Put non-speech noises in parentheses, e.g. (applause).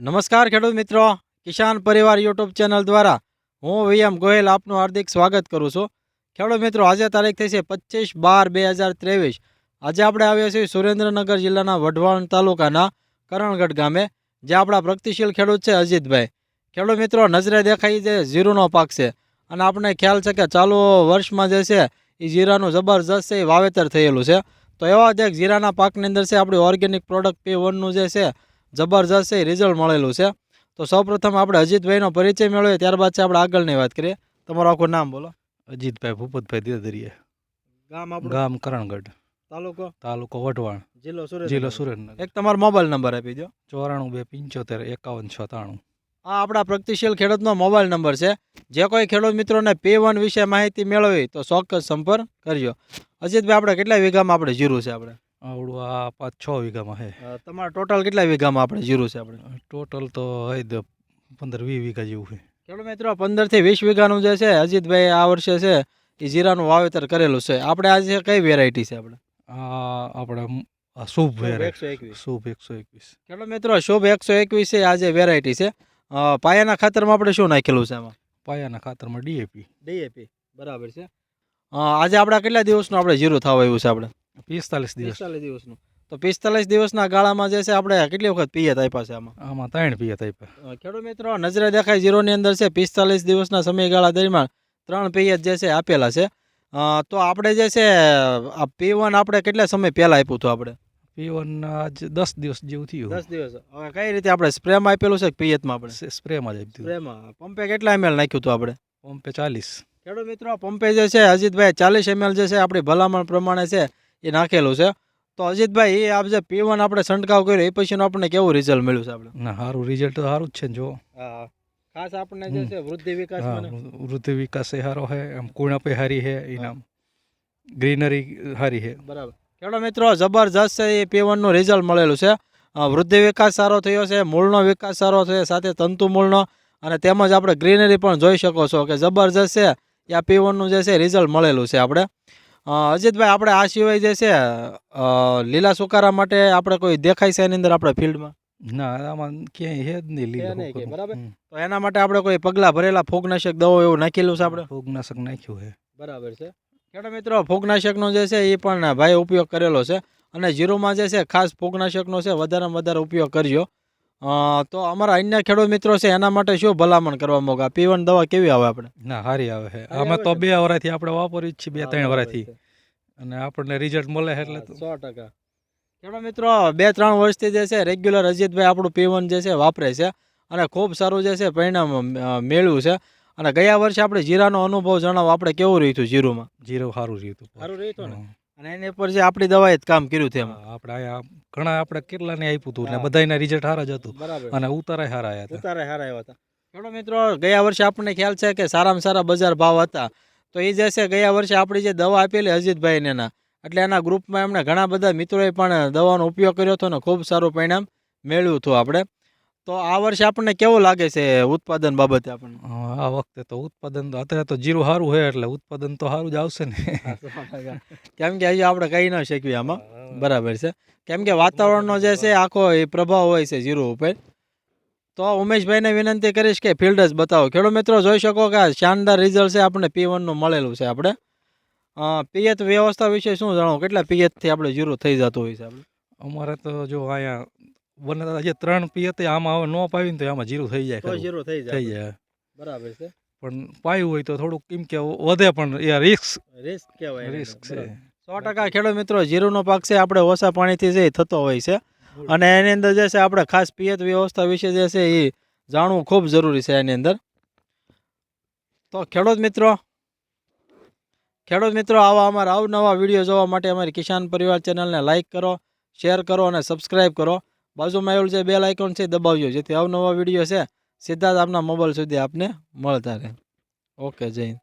નમસ્કાર ખેડૂત મિત્રો. કિસાન પરિવાર યુટ્યુબ ચેનલ દ્વારા હું વીએમ ગોહિલ આપનું હાર્દિક સ્વાગત કરું છું. ખેડૂત મિત્રો, આજે તારીખ થઈ છે પચીસ બાર બે હજાર ત્રેવીસ. આજે આપણે આવ્યા છીએ સુરેન્દ્રનગર જિલ્લાના વઢવાણ તાલુકાના કરણગઢ ગામે જે આપણા પ્રગતિશીલ ખેડૂત છે અજીતભાઈ. ખેડૂત મિત્રો, નજરે દેખાય જે જીરુનો પાક છે. અને આપણને ખ્યાલ છે કે ચાલુ વર્ષમાં જે છે, એ જીરાનું જબરજસ્ત છે વાવેતર થયેલું છે. તો એવા જ એક જીરાના પાકની અંદર છે, આપણી ઓર્ગેનિક પ્રોડક્ટ પી વનનું જે છે જબરજસ્ત છે રિઝલ્ટ મળેલું છે. તો સૌપ્રથમ આપણે અજીતભાઈનો પરિચય મેળવીએ ત્યારબાદ છે આપણે આગળની વાત કરીએ. તમારું આખું નામ બોલો. અજીતભાઈ ભૂપતભાઈ દેદરીએ ગામ ગામ કરણગઢ. તાલુકો? તાલુકો વઢવાણ. જિલ્લો જિલ્લો સુરેન્દ્રનગર. એક તમારો મોબાઈલ નંબર આપી દો ચોરાણું બે પંચોતેર એકાવન છતાણું. આ આપણા પ્રગતિશીલ ખેડૂતનો મોબાઈલ નંબર છે. જે કોઈ ખેડૂત મિત્રોને પે વન વિશે માહિતી મેળવી તો ચોક્કસ સંપર્ક કરજો. અજીતભાઈ આપણે કેટલા વીઘામાં આપણે જીરું છે આપણે? આવડું આ પાંચ છ વીઘામાં છે તમારે ટોટલ કેટલા વીઘામાં આપણે જીરું છે આપણે? ટોટલ તો હઈ પંદર વીસ વીઘા જેવું છે. ખેડૂત મિત્રો પંદરથી વીસ વીઘાનું જે છે અજીતભાઈ આ વર્ષે છે એ જીરાનું વાવેતર કરેલું છે. આપણે આજે કઈ વેરાયટી છે આપણે? આપણે શુભ શુભ એકસો એકવીસ. ચાલો મિત્રો શુભ એકસો એકવીસ છે આજે વેરાયટી છે. પાયાના ખાતરમાં આપણે શું નાખેલું છે આમાં? પાયાના ખાતરમાં ડીએપી ડીએપી બરાબર છે. આજે આપણા કેટલા દિવસનું આપણે જીરું થવા આવ્યું છે આપણે? પિસ્તાલીસ દિવસ. પિસ્તાલીસ દિવસનું. તો પિસ્તાલીસ દિવસના ગાળામાં જે છે આપણે કેટલી વખત પિયત આપ્યા છે આમાં? આમાં ત્રણ પિયત આપ્યા ખેડૂત મિત્રો નજરે દેખાય જીરોની અંદર છે પિસ્તાલીસ દિવસના સમયગાળા દરમિયાન ત્રણ પિયત જે છે આપેલા છે. તો આપણે જે છે આ પી વન આપણે કેટલા સમય પહેલાં આપ્યું હતું આપણે? પીવન આજ દસ દિવસ જેવું થયું. દસ દિવસ. હવે કઈ રીતે આપણે સ્પ્રેમાં આપેલું છે કે પિયતમાં આપણે? સ્પ્રેમાં જ આપી દીધું સ્પ્રેમાં. પંપે કેટલા એમએલ નાખ્યું હતું આપણે? પંપે ચાલીસ. ખેડૂત મિત્રો પંપે જે છે અજીતભાઈ ચાલીસ એમએલ જે છે આપણી ભલામણ પ્રમાણે છે. એ નાખેલું છે. તો અજીતભાઈ એ આપ જે પી વન આપણે છંટકાવ કર્યો એ પછીનું આપણને કેવું રિઝલ્ટ મળ્યું છે આપણે ના સારું રિઝલ્ટ તો સારું જ છે જો. ખાસ આપણને જે છે વૃદ્ધિ વિકાસ વૃદ્ધિ વિકાસ એ સારો છે એમ કુણપે હારી છે ઇનામ ગ્રીનરી હારી છે. બરાબર. ખેડૂત મિત્રો જબરજસ્ત છે એ પી વનનું રિઝલ્ટ મળેલું છે. વૃદ્ધિ વિકાસ સારો થયો છે મૂળનો વિકાસ સારો થયો સાથે તંતુ મૂળનો. અને તેમજ આપણે ગ્રીનરી પણ જોઈ શકો છો કે જબરજસ્ત છે એ આ પી વનનું જે છે રિઝલ્ટ મળેલું છે આપણે. અજીતભાઈ આપણે આ સિવાય જે છે લીલા સુકારા માટે આપણે કોઈ દેખાય છે એની અંદર આપણે ફિલ્ડમાં? ના આમાં ક્યાંય છે જ નહીં લીલું નહીં બરાબર? તો એના માટે આપણે કોઈ પગલા ભરેલા ફૂગનાશક દવાઓ એવું નાખેલું છે આપણે? ફૂગનાશક નાખ્યું છે. બરાબર છે. ખેડૂત મિત્રો ફૂગનાશકનો જે છે એ પણ ભાઈ ઉપયોગ કરેલો છે. અને જીરોમાં જે છે ખાસ ફૂગનાશકનો છે વધારેમાં વધારે ઉપયોગ કરજો. તો અમારા અન્ય ખેડૂત મિત્રો છે એના માટે શું ભલામણ કરવા મોગા? પીવન દવા કેવી આવે આપણે? ના સારી આવે છે. અમે તો બે વર્ષથી આપણે વાપરી જ છીએ બે ત્રણ વર્ષથી અને આપણને રિઝલ્ટ મળે છે એટલે સો ટકા. ખેડૂત મિત્રો બે ત્રણ વર્ષથી જે છે રેગ્યુલર અજીતભાઈ આપણું પીવન જે છે વાપરે છે. અને ખૂબ સારું જે છે પરિણામ મેળવ્યું છે. અને ગયા વર્ષે આપણે જીરાનો અનુભવ જણાવો આપણે કેવું રહ્યું હતું જીરુમાં? જીરું સારું રહ્યું હતું. સારું રહ્યું હતું ને? અને એની ઉપર જે આપણી દવાએ જ કામ કર્યું છે આપણે અહીંયા ઘણા આપણે કેટલાને આપ્યું હતું ને બધાના રિઝલ્ટ સારા જ હતું. અને ઉતારા સારા આવ્યા હતા. ઉતારા સારા આવ્યા હતા. ખેડૂત મિત્રો ગયા વર્ષે આપણને ખ્યાલ છે કે સારામાં સારા બજાર ભાવ હતા. તો એ જે છે ગયા વર્ષે આપણી જે દવા આપેલી અજીતભાઈને એના. એટલે એના ગ્રુપમાં એમણે ઘણા બધા મિત્રોએ પણ દવાનો ઉપયોગ કર્યો હતો ને ખૂબ સારું પરિણામ મેળવ્યું હતું આપણે. તો આ વર્ષે આપણને કેવું લાગે છે ઉત્પાદન બાબતે આપણને? આ વખતે તો ઉત્પાદન તો અત્યારે તો જીરું સારું છે એટલે ઉત્પાદન તો સારું જ આવશે ને. (laughs) કેમ કે હજી આપણે કહી ન શકીએ આમાં. બરાબર છે. કેમ કે વાતાવરણનો જે છે આખો એ પ્રભાવ હોય છે જીરું ઉપર. તો ઉમેશભાઈને વિનંતી કરીશ કે ફિલ્ડ જ બતાવો. ખેડૂત મિત્રો જોઈ શકો કે આ શાનદાર રિઝલ્ટ છે આપણે પી વનનું મળેલું છે આપણે. પિયત વ્યવસ્થા વિશે શું જાણો? કેટલા પિયતથી આપણે જીરો થઈ જતું હોય છે આપણે? અમારે તો જો અહીંયા બને તો ત્રણ ત્રણ પિયત આમાં હવે ન પાવી ને તો આમાં જીરું થઈ જાય ખરું. જીરો થઈ થઈ જાય. બરાબર છે. પણ પાયું હોય તો થોડુંક કેમ કે વધે પણ એ રિસ્ક રિસ્ક કહેવાય રિસ્ક છે. સો ટકા ખેડૂત મિત્રો જીરુનો પાક છે આપણે ઓછા પાણીથી જે થતો હોય છે. અને એની અંદર જે છે આપણે ખાસ પિયત વ્યવસ્થા વિશે જે છે એ જાણવું ખૂબ જરૂરી છે એની અંદર. તો ખેડૂત મિત્રો ખેડૂત મિત્રો આવા અમારા અવનવા વીડિયો જોવા માટે અમારી કિસાન પરિવાર ચેનલને લાઇક કરો શેર કરો અને સબસ્ક્રાઇબ કરો. બાજુમાં આવેલું છે, બેલ આઇકોન છે દબાવજો, જેથી અવનવા વીડિયો છે, સીધા જ આપના મોબાઈલ સુધી આપને મળતા રહે. ઓકે, જય હિન્દ.